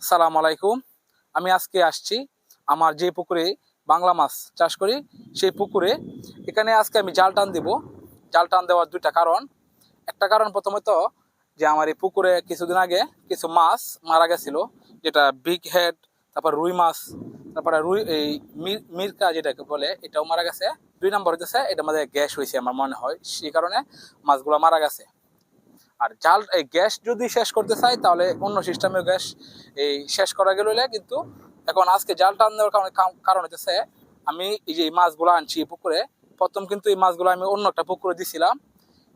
সালাম আলাইকুম। আমি আজকে আসছি আমার যে পুকুরে বাংলা মাছ চাষ করি, সেই পুকুরে। এখানে আজকে আমি জাল টান দিব। জাল টান দেওয়ার দুইটা কারণ। একটা কারণ প্রথমত যে আমার এই পুকুরে কিছুদিন আগে কিছু মাছ মারা গেছিল, যেটা বিগ হেড তারপর রুই মাছ, তারপরে রুই এই মির- মিরকা যেটাকে বলে, এটাও মারা গেছে। দুই নম্বর হইতেছে, এটা মধ্যে গ্যাস হয়েছে আমার মনে হয়, সেই কারণে মাছগুলো মারা গেছে। আর জাল, এই গ্যাস যদি শেষ করতে চাই তাহলে অন্য সিস্টেমে গ্যাস এই শেষ করা গেলে কিন্তু এখন আজকে জাল টান দেওয়ার কারণে কারণ হচ্ছে আমি এই যে মাছগুলো আনছি পুকুরে, প্রথম কিন্তু এই মাছগুলো আমি অন্য একটা পুকুরে দিছিলাম।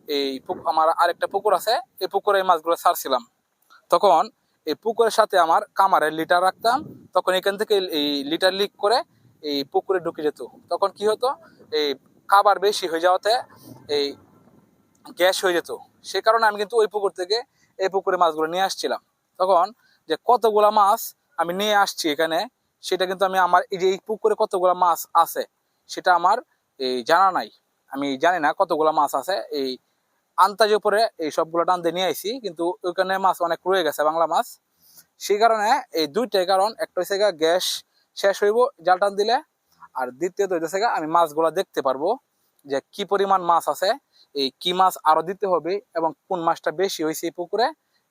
এই আমার আরেকটা পুকুর আছে, এই পুকুরে এই মাছগুলো ছাড়ছিলাম। তখন এই পুকুরের সাথে আমার কামারের লিটার রাখতাম, তখন এখান থেকে এই লিটার লিক করে এই পুকুরে ঢুকে যেত। তখন কি হতো, এই খাবার বেশি হয়ে যাওয়াতে এই গ্যাস হয়ে যেত। সে কারণে আমি কিন্তু ওই পুকুর থেকে এই পুকুরে মাছগুলো নিয়ে আসছিলাম। তখন যে কতগুলা মাছ আমি নিয়ে আসছি এখানে, সেটা কিন্তু আমি আমার এই যে এই পুকুরে কতগুলা মাছ আছে, সেটা আমার এই জানা নাই। আমি জানি না কতগুলা মাছ আছে, এই আন্তাজের উপরে এই সবগুলো টান দিয়ে নিয়ে আইছি, কিন্তু ওইখানে মাছ অনেক রয়ে গেছে, বাংলা মাছ। সেই কারণে এই দুইটাই কারণ, একটা হচ্ছে গ্যাস শেষ হইব জাল টান দিলে, আর দ্বিতীয়ত হইতেছে আমি মাছগুলো দেখতে পারব যে কি পরিমাণ মাছ আছে এই কি মাছ আরও দিতে হবে এবং কোন মাছটা বেশি হয়েছে এই পুকুরে,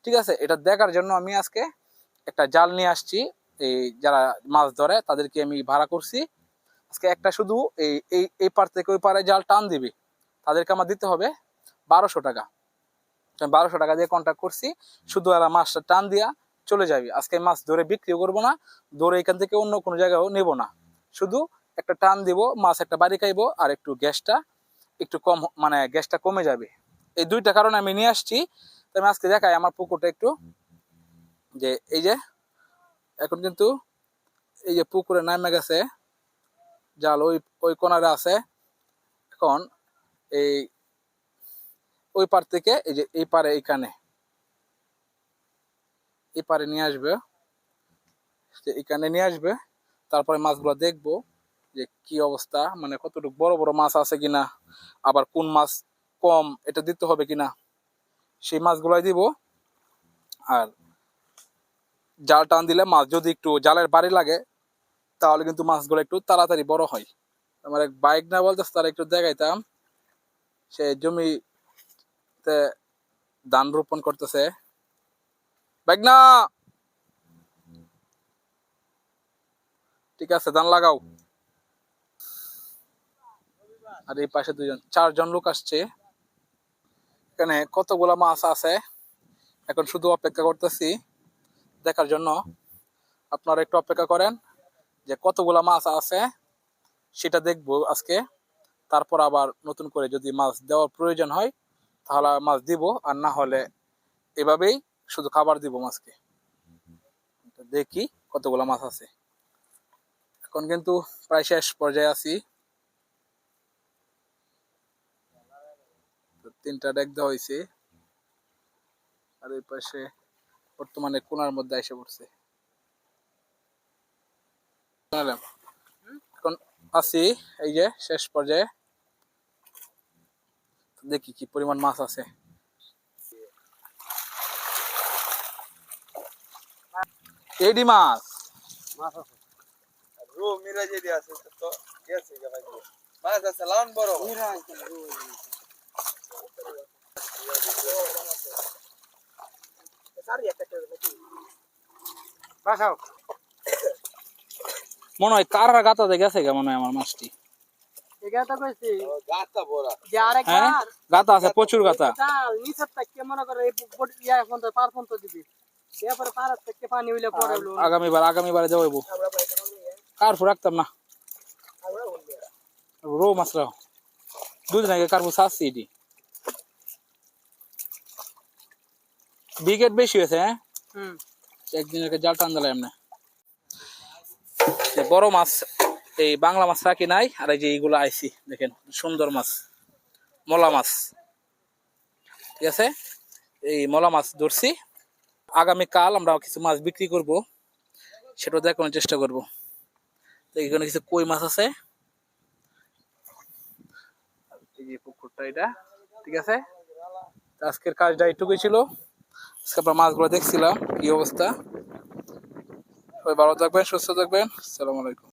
ঠিক আছে? এটা দেখার জন্য আমি আজকে একটা জাল নিয়ে আসছি। এই যারা মাছ ধরে তাদেরকে আমি ভাড়া করছি। আজকে একটা শুধু এই এই এই পার থেকে ওই পারে জাল টান দিবে, তাদেরকে আমার দিতে হবে বারোশো টাকা। বারোশো টাকা দিয়ে কন্ট্যাক্ট করছি, শুধু এরা মাছটা টান দিয়া চলে যাবে। আজকে মাছ ধরে বিক্রিও করব না, ধরে এখান থেকে অন্য কোনো জায়গাও নেব না। শুধু একটা টান দিব, মাছ একটা বাড়ি খাইবো আর একটু গ্যাসটা একটু কম মানে গ্যাসটা কমে যাবে। এই দুইটা কারণে আমি নিয়ে আসছি। তো আমি আজকে দেখাই আমার পুকুরটা একটু। যে এই যে, এখন কিন্তু এই যে পুকুরে নামে গেছে, জাল ওই ওই কোনারে আছে। এখন এই, ওই পার থেকে এই যে এই পারে এইখানে, এই পারে নিয়ে আসবে। এখানে নিয়ে আসবে, তারপরে মাছগুলো দেখব। যে কি অবস্থা? মানে কতটুকু বড় বড় মাছ আছে কিনা? আবার কোন মাছ কম, এটা দিতে হবে কিনা? সেই মাছগুলাই দিব। আর জাল টান দিলে মাছ যদি একটু জালের বাড়ি লাগে, তাহলে কিন্তু মাছগুলো একটু তাড়াতাড়ি বড় হয়। আমার এক বাইক না বলতে তারা একটু দেখাইতাম। সে জমিতে ধান রোপণ করতেছে। বাইক না! ঠিক আছে, ধান লাগাও। আর এই পাশে দুজন চারজন লোক আসছে। এখানে কতগুলা মাছ আছে? এখন শুধু অপেক্ষা করতেছি, দেখার জন্য। আপনারা একটু অপেক্ষা করেন যে কতগুলা মাছ আছে, সেটা দেখব আজকে। তারপর আবার নতুন করে যদি মাছ দেওয়ার প্রয়োজন হয়, তাহলে মাছ দিব, আর না হলে এভাবেই শুধু খাবার দিব মাছকে। দেখি কতগুলা মাছ আছে। এখন কিন্তু প্রায় শেষ পর্যায়ে আছি। তিনটা ডেক দেওয়া হয়েছে আর এই পাশে বর্তমানে কোনার মধ্যে এসে পড়ছে। এখন আছি এই যে শেষ পর্যায়ে। দেখি কি পরিমাণ মাছ আছে। এইডি মাছ। রো মিরা যদি আছে তো ভাই। মাছ আছে লাউন বড়। মনে হয় কার গাতাতে গেছে গে মনে হয় আমার মাছটি এটা তো কইছি গাতা বড় যে আরেক হ্যাঁ বার গাতা আছে প্রচুর গাতা চাল নিচের থেকে মনে করে এই বট ইয়া এখন তো পার ফোন তো দিবি এরপরে পার থেকে পানি হইলে পরে হলো আগামীবার আগামীবারে দেবো কার্পু রাখতাম না রো মাছরা দুদিন আগে কার্পু ছাড়ছি এটি বিকেট বেশি হয়েছে হ্যাঁ? একদিন আগে জাল টান দিলাম এমনি। বড় মাছ এই বাংলা মাছ রাখি নাই আর এই যে এইগুলো আইসি দেখেন সুন্দর মাছ মলা মাছ। ঠিক আছে? এই মলা মাছ ধরছি। আগামীকাল আমরা কিছু মাছ বিক্রি করব সেটা দেখানোর চেষ্টা করব। তো এখানে কিছু কই মাছ আছে? এই যে পুকুরটা এটা ঠিক আছে? আজকের কাজটা এইটুকুই ছিল। আজকে আমরা মাছগুলো দেখছিলাম কি অবস্থা? সবাই ভালো থাকবেন সুস্থ থাকবেন আসসালামু আলাইকুম।